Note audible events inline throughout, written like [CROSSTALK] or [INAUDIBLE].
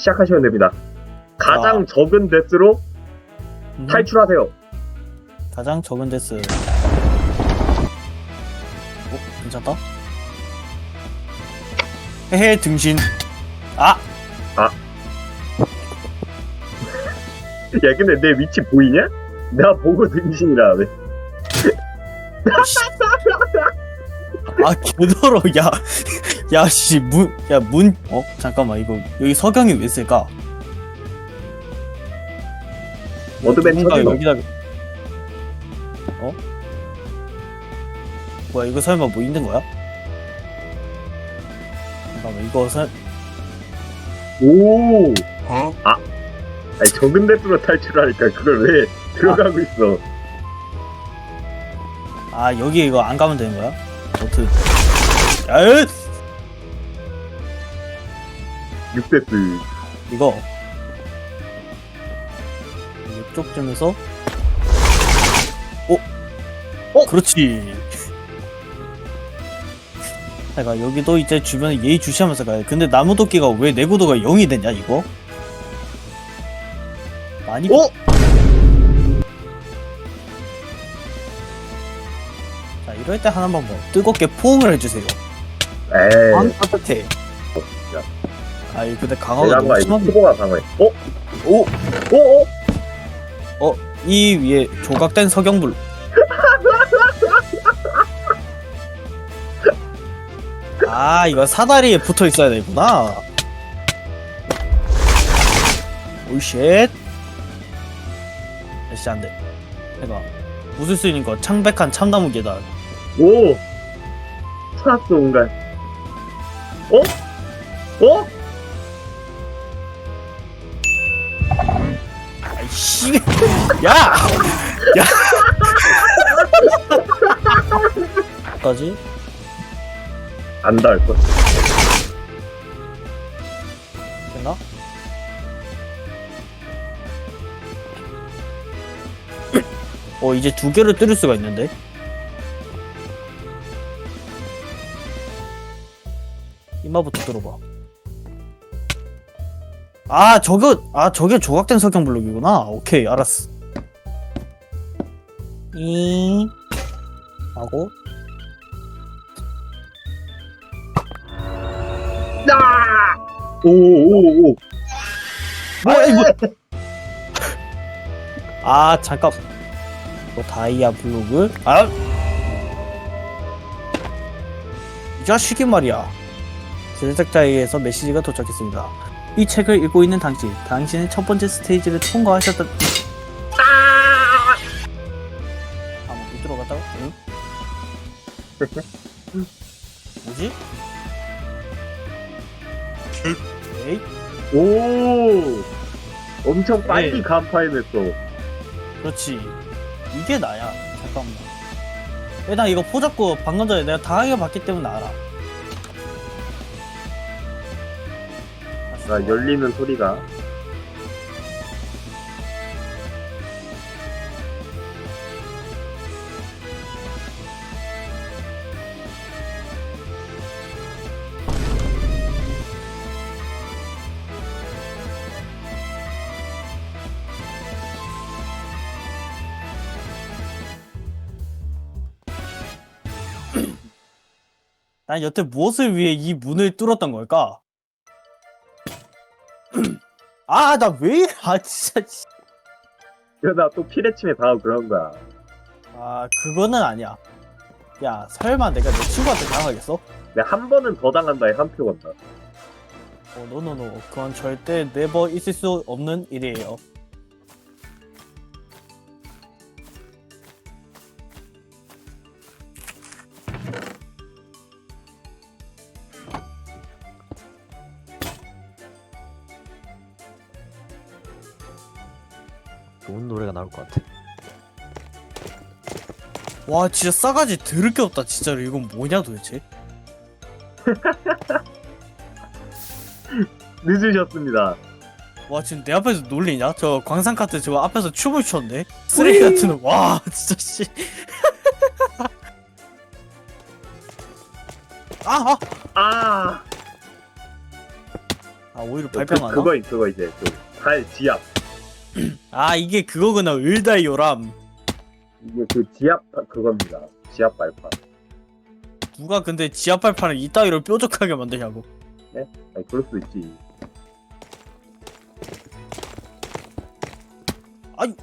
시작하시면 됩니다. 가장 적은 데스로 음, 탈출하세요. 가장 적은 데스. 어? 괜찮다? 헤헤 등신. 아! [LAUGHS] 야, 근데 내 위치 보이냐? 내가 보고 등신이라 하네. 씨. 아 개더러 야. 야 씨 문 야 문 어? 잠깐만 이거 여기 석영이 왜 누군가 너. 여기다 어? 뭐야 이거 설마 뭐 있는 거야? 잠깐만 이거 설 오! 어? 아니, 적은 데스로 탈출하니까 그걸 왜 들어가고 있어. 아 여기 이거 안 가면 되는 거야? 어떻게? 야 으! 6데스. 이거 이쪽쯤에서 어? 어? 그렇지 내가 여기도 이제 주변에 예의 주시하면서 가야 돼 근데 나무도끼가 왜 내구도가 0이 됐냐 이거? 많이 어? 자 이럴 때 하나만 뭐 뜨겁게 포옹을 해주세요 에이. 안 따뜻해 야. 아이 근데 강화가 한거 너무 아니지? 심한데 후보가 강해. 어? 오! 어? 어? 이 위에 조각된 석영불 [LAUGHS] 아 이거 사다리에 붙어 있어야 되구나 오쉣 아씨 안돼 해봐 웃을 수 있는 거 창백한 참나무 계단 오! 찾았어, 뭔가. 어? 어? 야! 야! 까지 안 닿을 걸. 됐나? 어 이제 두 개를 뚫을 수가 있는데 이마부터 뚫어봐 아 저거 아 저게 조각된 석영 블록이구나 오케이 알았어 이 하고. 아! 오, 오, 오. 뭐야 이거? 아! 잠깐. 뭐 다이아 블록을? 아! 이 자식이 말이야. 제작자에게서 메시지가 도착했습니다. 이 책을 읽고 있는 당신 당신은 첫 번째 스테이지를 통과하셨던 뭐지? 에이 오! 엄청 빨리 네. 간파해냈어. 그렇지 이게 나야 잠깐만 일단 이거 포잡고 방금 전에 내가 당하게 봤기 때문에 알아 아, 열리는 소리가. 난 여태 무엇을 위해 이 문을 뚫었던 걸까? [CLEARS THROAT] 아 나 왜? 아 진짜 씨. 그러다 또 피레침에 당하고 그런 거야. 아 그거는 아니야 야 설마 내가 내 친구한테 당하겠어? 내가 한 번은 더 당한다에 한 표 건다. 어 노노노 그건 절대 네버 있을 수 없는 일이에요 좋은 노래가 나올 것 같아. 와 진짜 싸가지 더럽게 없다 진짜로 이건 뭐냐 도대체 [LAUGHS] 늦으셨습니다. 와 지금 내 앞에서 놀리냐? 저 광산 카트 저거 앞에서 춤을 췄네? 쓰레기 같은 놈. 와 [LAUGHS] 진짜 씨. 아, 아! 아! 아 오히려 그, 발병 안 와? 그거 그거 이제 그발 지압 [CLEARS THROAT] 아 이게 그거구나 을다이오람 이게 그 지압 그겁니다. 지압 발판. 누가 근데 지압 발판을 이따위로 뾰족하게 만드냐고 아니 그럴 수도 있지. 아이.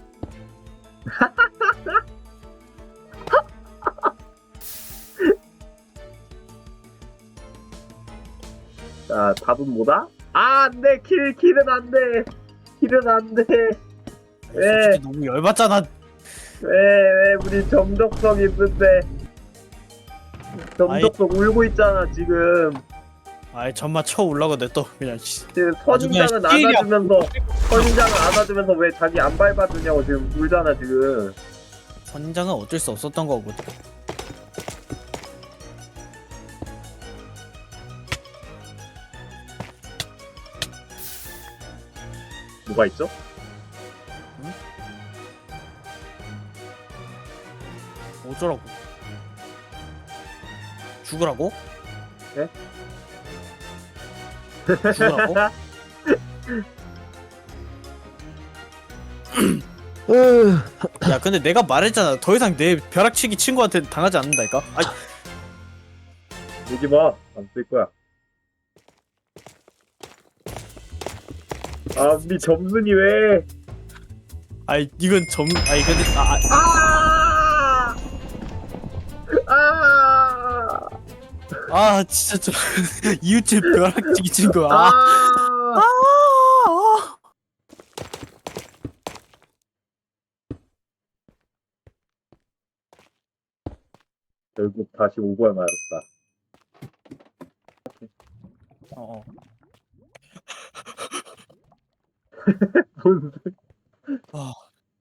[LAUGHS] 자 답은 뭐다? 아 안 돼 킬 킬은 안 돼 킬은 안 돼 왜? 솔직히 너무 열받잖아. 왜 왜 우리 정덕성 있는데. 정덕성 울고 있잖아 지금. 아이 전마 쳐 올라가 냈다 그냥 씨. 지금 그냥 선인장은. 안아주면서 선인장을 안아주면서 왜 자기 안 밟아주냐고 지금 울잖아 지금. 선장은 어쩔 수 없었던 거고 뭐가 있죠? 어쩌라고 죽으라고? 네? 죽으라고? [LAUGHS] 야 근데 내가 말했잖아 더 이상 내 벼락치기 친구한테 당하지 않는다니까 아이 오지 마. 안쓸 거야. 아, 우리 점순이 왜? 아이 이건 점 아이 근데 아, 아, 아! 아! 아 진짜 저 [LAUGHS] 이웃집 벼락치기 친구 아, 아! 아, 아. 결국 다시 오벌 맞았다. 어, 어. [LAUGHS] 뭔아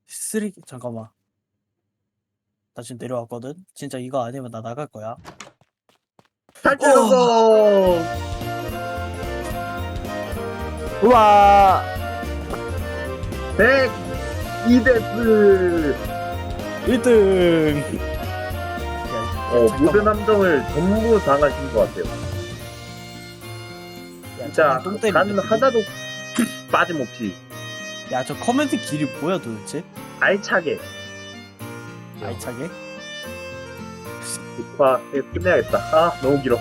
쓰레기 잠깐만 나 지금 내려왔거든 진짜 이거 아니면 나 나갈 거야 탈출 성공! 우와 100! 이데스! 1등 어, 모든 함정을 전부 당하신 것 같아요. 진짜 단 하나도 빠짐없이 야 저 커맨드 길이 뭐야 도대체 알차게 알차게 6화 끝내야겠다. 아, 너무 길어.